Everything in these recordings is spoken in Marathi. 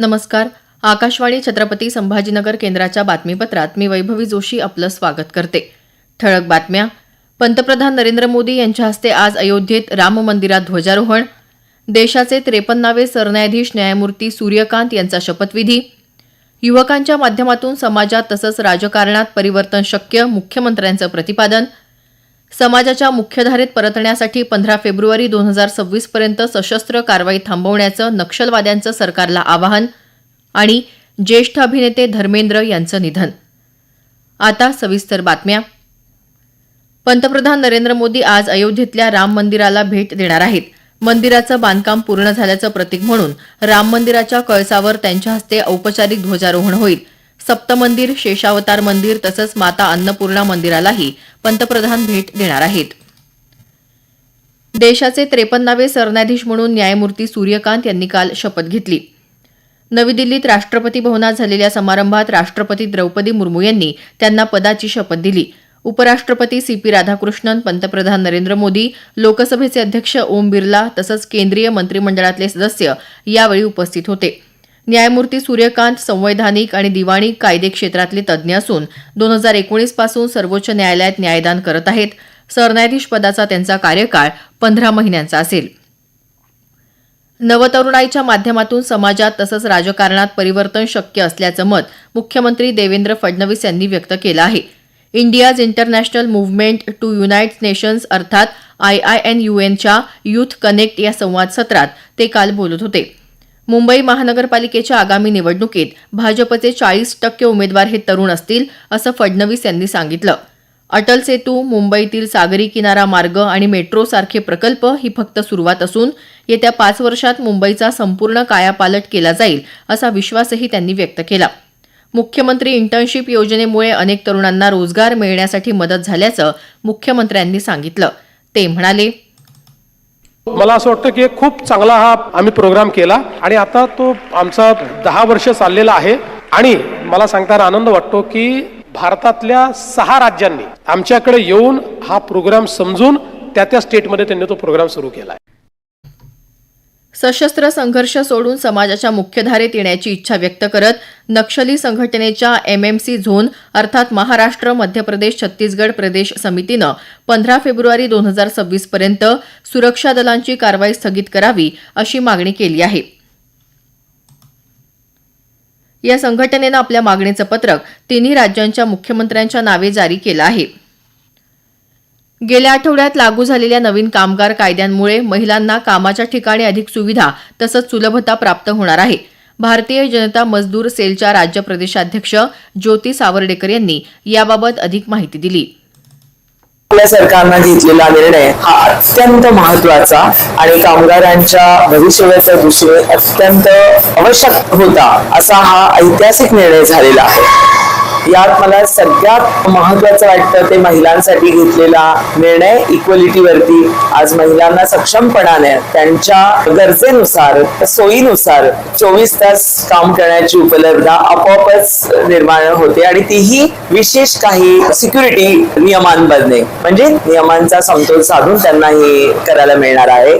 नमस्कार. आकाशवाणी छत्रपती संभाजीनगर केंद्राच्या बातमीपत्रात मी वैभवी जोशी आपलं स्वागत करते. ठळक बातम्या. पंतप्रधान नरेंद्र मोदी यांच्या हस्ते आज अयोध्येत राम मंदिरात ध्वजारोहण. देशाचे त्रेपन्नावे सरन्यायाधीश न्यायमूर्ती सूर्यकांत यांचा शपथविधी. युवकांच्या माध्यमातून समाजात तसंच राजकारणात परिवर्तन शक्य मुख्यमंत्र्यांचं प्रतिपादन. समाजाच्या मुख्यधारेत परतण्यासाठी पंधरा फेब्रुवारी दोन हजार सव्वीस पर्यंत सशस्त्र कारवाई थांबवण्याचं नक्षलवाद्यांचं सरकारला आवाहन आणि ज्येष्ठ अभिनेते धर्मेंद्र यांचं निधन. आता सविस्तर बातम्या. पंतप्रधान नरेंद्र मोदी आज अयोध्येतल्या राम मंदिराला भेट देणार आहेत. मंदिराचं बांधकाम पूर्ण झाल्याचं प्रतीक म्हणून राम मंदिराच्या कळसावर त्यांच्या हस्ते औपचारिक ध्वजारोहण होईल. सप्तमंदिर शेषावतार मंदिर तसंच माता अन्नपूर्णा मंदिरालाही पंतप्रधान भेट देणार आहेत. देशाचे त्रेपन्नावे सरन्यायाधीश म्हणून न्यायमूर्ती सूर्यकांत यांनी काल शपथ घेतली. नवी दिल्लीत राष्ट्रपती भवनात झालेल्या समारंभात राष्ट्रपती द्रौपदी मुर्मू यांनी त्यांना पदाची शपथ दिली. उपराष्ट्रपती सी पी राधाकृष्णन पंतप्रधान नरेंद्र मोदी लोकसभेचे अध्यक्ष ओम बिर्ला तसंच केंद्रीय मंत्रिमंडळातले सदस्य यावेळी उपस्थित होते. न्यायमूर्ती सूर्यकांत संवैधानिक आणि दिवाणी कायदे क्षेत्रातले तज्ज्ञ असून दोन हजार एकोणीसपासून सर्वोच्च न्यायालयात न्यायदान करत आहेत. सरन्यायाधीश पदाचा त्यांचा कार्यकाळ पंधरा महिन्यांचा असेल. नवतरुणाईच्या माध्यमातून समाजात तसंच राजकारणात परिवर्तन शक्य असल्याचं मत मुख्यमंत्री देवेंद्र फडणवीस यांनी व्यक्त केलं आहे. India's international movement to united nations अर्थात आय आय एन यू एनच्या युथ कनेक्ट या संवाद सत्रात ते काल बोलत होते. मुंबई महानगरपालिकेच्या आगामी निवडणुकीत भाजपचे चाळीस टक्के उमेदवार हे तरुण असतील असं फडणवीस यांनी सांगितलं. अटल सेतू मुंबईतील सागरी किनारा मार्ग आणि मेट्रो सारखे प्रकल्प ही फक्त सुरुवात असून येत्या पाच वर्षात मुंबईचा संपूर्ण कायापालट केला जाईल असा विश्वासही त्यांनी व्यक्त केला. मुख्यमंत्री इंटर्नशिप योजनेमुळे अनेक तरुणांना रोजगार मिळण्यासाठी मदत झाल्याचं मुख्यमंत्र्यांनी सांगितलं. ते म्हणाले मला असं वाटतं की खूप चांगला हा आम्ही प्रोग्राम केला आणि आता तो आमचा दहा वर्ष चाललेला आहे. आणि मला सांगताना आनंद वाटतो की भारतातल्या सहा राज्यांनी आमच्याकडे येऊन हा प्रोग्राम समजून त्या त्या स्टेटमध्ये त्यांनी तो प्रोग्राम सुरू केला आहे. सशस्त्र संघर्ष सोडून समाजाच्या मुख्यधारेत येण्याची इच्छा व्यक्त करत नक्षली संघटनेच्या एमएमसी झोन अर्थात महाराष्ट्र मध्य प्रदेश छत्तीसगड प्रदेश समितीनं पंधरा फेब्रुवारी दोन हजार सव्वीस पर्यंत सुरक्षा दलांची कारवाई स्थगित करावी अशी मागणी केली आहे. या संघटनेनं आपल्या मागणीचं पत्रक तिन्ही राज्यांच्या मुख्यमंत्र्यांच्या नावे जारी केलं आहे. गेल्या आठवड्यात लागू झालेल्या नवीन कामगार कायद्यांमुळे महिलांना कामाच्या ठिकाणी अधिक सुविधा तसंच सुलभता प्राप्त होणार आहे. भारतीय जनता मजदूर सेलच्या राज्य प्रदेशाध्यक्ष ज्योती सावर्डेकर यांनी याबाबत अधिक माहिती दिली. आपल्या सरकारनं घेतलेला निर्णय हा अत्यंत महत्त्वाचा आणि कामगारांच्या भविष्याचा दृष्टीने अत्यंत आवश्यक होता असा हा ऐतिहासिक निर्णय झालेला आहे. यात मला सगळ्यात महत्वाचं वाटतं ते महिलांसाठी घेतलेला निर्णय इक्वलिटीवरती आज महिलांना सक्षमपणाने त्यांच्या गरजेनुसार सोयीनुसार चोवीस तास काम करण्याची उपलब्धता आपोआपच निर्माण होते आणि तीही विशेष काही सिक्युरिटी नियमांमधने. म्हणजे नियमांचा समतोल साधून त्यांना हे करायला मिळणार आहे.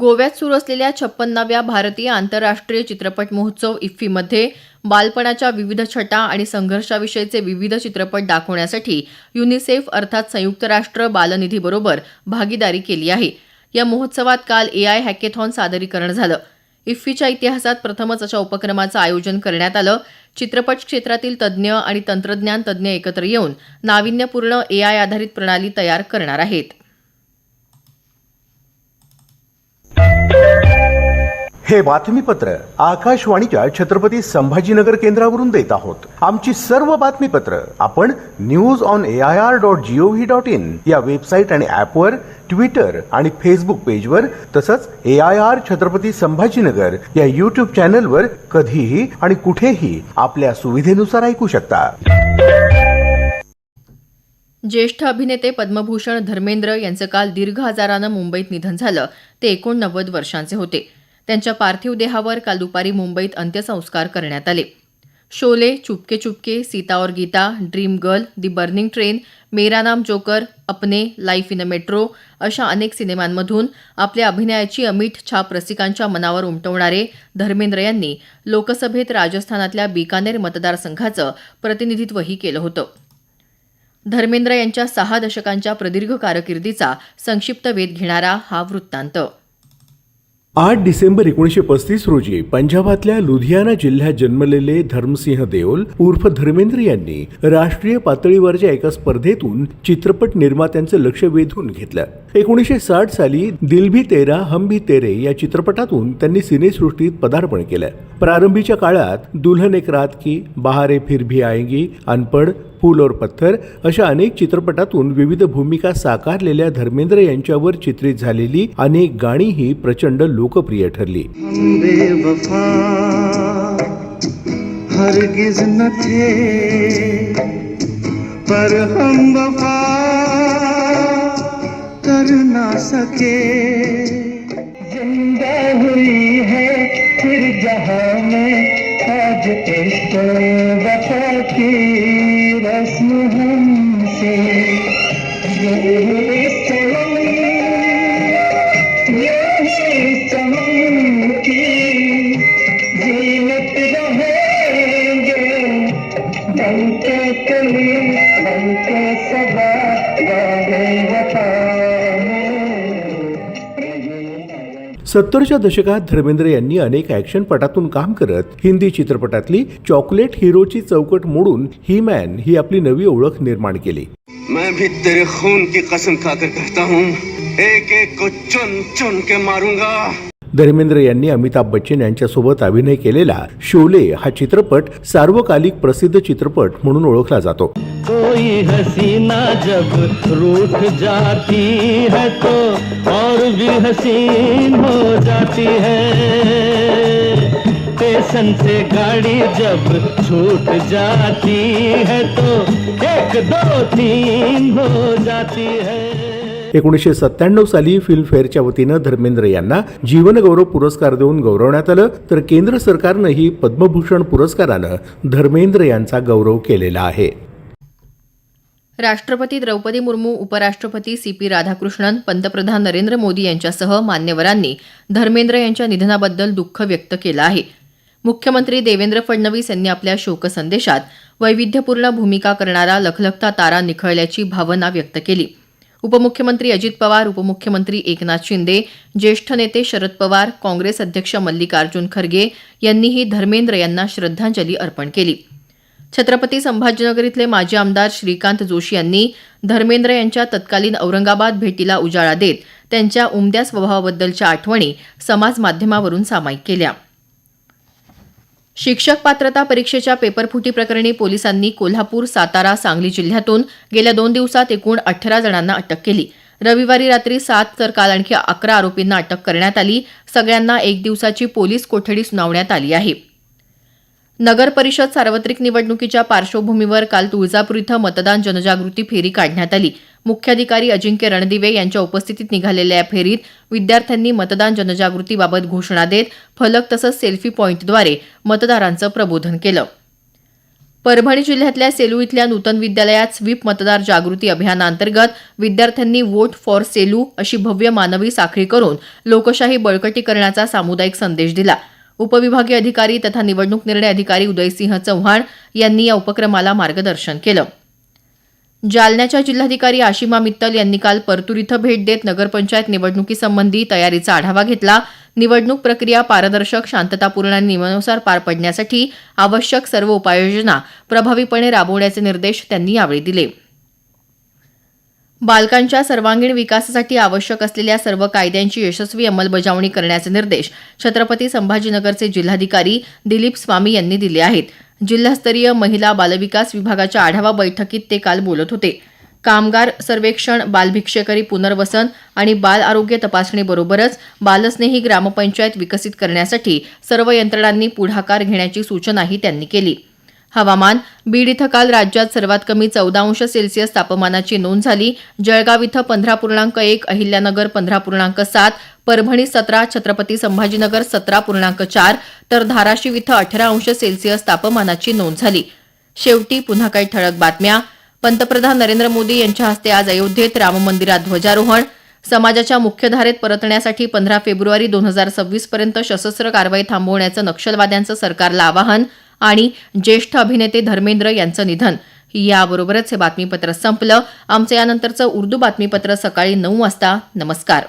गोव्यात सुरू असलेल्या छप्पन्नाव्या भारतीय आंतरराष्ट्रीय चित्रपट महोत्सव इफ्फीमध्ये बालपणाच्या विविध छटा आणि संघर्षाविषयीचे विविध चित्रपट दाखवण्यासाठी युनिसेफ अर्थात संयुक्त राष्ट्र बालनिधीबरोबर भागीदारी केली आहे. या महोत्सवात काल एआय हॅकेथॉन सादरीकरण झालं. इफ्फीच्या इतिहासात प्रथमच अशा उपक्रमाचं आयोजन करण्यात आलं. चित्रपट क्षेत्रातील तज्ज्ञ आणि तंत्रज्ञान तज्ज्ञ एकत्र येऊन नाविन्यपूर्ण एआय आधारित प्रणाली तयार करणार आहेत. हे बातमीपत्र आकाशवाणीच्या छत्रपती संभाजीनगर केंद्रावरून देत आहोत. आमची सर्व बातमीपत्र आपण news on A I R dot gov dot in या वेबसाईट आणि ऍपवर ट्विटर आणि फेसबुक पेजवर तसंच A I R Chhatrapati Sambhajinagar या युट्यूब चॅनलवर कधीही आणि कुठेही आपल्या सुविधेनुसार ऐकू शकता. ज्येष्ठ अभिनेते पद्मभूषण धर्मेंद्र यांचं काल दीर्घ आजारानं मुंबईत निधन झालं. ते एकोणनव्वद वर्षांचे होते. त्यांच्या पार्थिव देहावर काल दुपारी मुंबईत अंत्यसंस्कार करण्यात आले. Sholay Chupke Chupke Seeta aur Geeta dream girl the burning train Mera Naam Joker अपने लाईफ इन अ मेट्रो अशा अनेक सिनेमांमधून आपल्या अभिनयाची अमीठ छाप रसिकांच्या मनावर उमटवणारे धर्मेंद्र यांनी लोकसभेत राजस्थानातल्या बिकानेर मतदारसंघाचं प्रतिनिधित्वही केलं होतं. धर्मेंद्र यांच्या सहा दशकांच्या प्रदीर्घ कारकिर्दीचा संक्षिप्त वेध घेणारा हा वृत्तांत. आठ डिसेंबर एकोणीसशे पस्तीस रोजी पंजाबातल्या लुधियाना जिल्ह्यात जन्मलेले धर्मसिंह देओल उर्फ धर्मेंद्र यांनी राष्ट्रीय पातळीवरच्या एका स्पर्धेतून चित्रपट निर्मात्यांचं लक्ष वेधून घेतलं. एकोणीसशे साठ साली दिल भी तेरा हम भी तेरे या चित्रपटातून त्यांनी सिनेसृष्टीत पदार्पण केलं. प्रारंभीच्या काळात दुल्हन एक रात की बहारे फिर भी आएंगी अनपड फूल और पत्थर अशा अनेक चित्रपटातून विविध भूमिका साकारलेल्या धर्मेंद्र यांच्यावर चित्रित झालेली अनेक गाणीही प्रचंड लोकप्रिय ठरली. हरगिज न थे पर हम वफा कर ना सके। जिंदा हुई है फिर जहां में आज इश्क वफा की रस्म हमसे। ये सत्तरच्या दशकात धर्मेंद्र यांनी अनेक ॲक्शन पटातून काम करत हिंदी चित्रपटातली चॉकलेट हिरोची चौकट मोडून ही मॅन ही आपली नवी ओळख निर्माण केली. मैं भी तेरे खून की कसम खाकर कहता हूँ एक एक को चुन चुन के मारूंगा। धर्मेंद्र यांनी अमिताभ बच्चन यांच्यासोबत अभिनय केलेला शोले हा चित्रपट सार्वकालिक प्रसिद्ध चित्रपट म्हणून ओळखला जातो. कोई हसीना जब रूठ जाती है तो और भी हसीन हो जाती है। स्टेशन से गाड़ी जब छूट जाती है तो एक दो तीन हो जाती है। एकोणीसशे सत्त्याण्णव साली फिल्मफेअरच्या वतीनं धर्मेंद्र यांना जीवनगौरव पुरस्कार देऊन गौरवण्यात आलं. तर केंद्र सरकारनंही पद्मभूषण पुरस्कारानं धर्मेंद्र यांचा गौरव केलेला आहे. राष्ट्रपती द्रौपदी मुर्मू उपराष्ट्रपती सी पी राधाकृष्णन पंतप्रधान नरेंद्र मोदी यांच्यासह मान्यवरांनी धर्मेंद्र यांच्या निधनाबद्दल दुःख व्यक्त केलं आहे. मुख्यमंत्री देवेंद्र फडणवीस यांनी आपल्या शोकसंदेशात वैविध्यपूर्ण भूमिका करणारा लखलखता तारा निखळल्याची भावना व्यक्त केली. उपमुख्यमंत्री अजित पवार उपमुख्यमंत्री एकनाथ शिंदे ज्येष्ठ नेते शरद पवार काँग्रेस अध्यक्ष मल्लिकार्जुन खरगे यांनीही धर्मेंद्र यांना श्रद्धांजली अर्पण केली. छत्रपती संभाजीनगरीतले माजी आमदार श्रीकांत जोशी यांनी धर्मेंद्र यांच्या तत्कालीन औरंगाबाद भेटीला उजाळा देत त्यांच्या उमद्या स्वभावाबद्दलच्या आठवणी समाज माध्यमावरून सामायिक केल्या. शिक्षक पात्रता परीक्षेच्या पेपरफुटी प्रकरणी पोलिसांनी कोल्हापूर सातारा सांगली जिल्ह्यातून गेल्या दोन दिवसात एकूण अठरा जणांना अटक केली. रविवारी रात्री सात तर काल आणखी अकरा आरोपींना अटक करण्यात आली. सगळ्यांना एक दिवसाची पोलीस कोठडी सुनावण्यात आली आहे. नगर परिषद सार्वत्रिक निवडणुकीच्या पार्श्वभूमीवर काल तुळजापूर इथं मतदान जनजागृती फेरी काढण्यात आली. मुख्याधिकारी अजिंक्य रणदिवे यांच्या उपस्थितीत निघालेल्या या फेरीत विद्यार्थ्यांनी मतदान जनजागृतीबाबत घोषणा देत फलक तसंच सेल्फी पॉईंटद्वारे मतदारांचं प्रबोधन केलं. परभणी जिल्ह्यातल्या सेलू इथल्या नूतन विद्यालयात स्वीप मतदार जागृती अभियानाअंतर्गत विद्यार्थ्यांनी वोट फॉर सेलू अशी भव्य मानवी साखळी करून लोकशाही बळकटी करण्याचा सामुदायिक संदेश दिला. उपविभागीय अधिकारी तथा निवडणूक निर्णय अधिकारी उदयसिंह चव्हाण यांनी या उपक्रमाला मार्गदर्शन केलं. जालन्याच्या जिल्हाधिकारी आशिमा मित्तल यांनी काल परतूर इथं भेट देत नगरपंचायत निवडणुकीसंबंधी तयारीचा आढावा घेतला. निवडणूक प्रक्रिया पारदर्शक शांततापूर्ण आणि नियमानुसार पार पडण्यासाठी आवश्यक सर्व उपाययोजना प्रभावीपणे राबवण्याचे निर्देश त्यांनी यावेळी दिले. बालकांच्या सर्वांगीण विकासासाठी आवश्यक असलेल्या सर्व कायद्यांची यशस्वी अंमलबजावणी करण्याचे निर्देश छत्रपती संभाजीनगरचे जिल्हाधिकारी दिलीप स्वामी यांनी दिले आहेत. जिल्हास्तरीय महिला बालविकास विभागाच्या आढावा बैठकीत ते काल बोलत होते. कामगार सर्वेक्षण बालभिक्षेकरी पुनर्वसन आणि बाल आरोग्य तपासणीबरोबरच बालस्नेही ग्रामपंचायत विकसित करण्यासाठी सर्व यंत्रणांनी पुढाकार घेण्याची सूचनाही त्यांनी केली. हवामान. बीड इथं काल राज्यात सर्वात कमी चौदा अंश सेल्सिअस तापमानाची नोंद झाली. जळगाव इथं पंधरा पूर्णांक एक अहिल्यानगर पंधरा पूर्णांक सात परभणी सतरा छत्रपती संभाजीनगर सतरा पूर्णांक चार तर धाराशिव इथं अठरा अंश सेल्सिअस तापमानाची नोंद झाली. शेवटी पुन्हा काही ठळक बातम्या. पंतप्रधान नरेंद्र मोदी यांच्या हस्ते आज अयोध्येत राम मंदिरात ध्वजारोहण. समाजाच्या मुख्यधारेत परतण्यासाठी पंधरा फेब्रुवारी दोन हजार सव्वीस पर्यंत सशस्त्र कारवाई थांबवण्याचं नक्षलवाद्यांचं सरकारला आवाहन. आणि ज्येष्ठ अभिनेते धर्मेंद्र यांचं निधन. याबरोबरच हे बातमीपत्र संपलं. आमचं यानंतरचं उर्दू बातमीपत्र सकाळी नऊ वाजता. नमस्कार.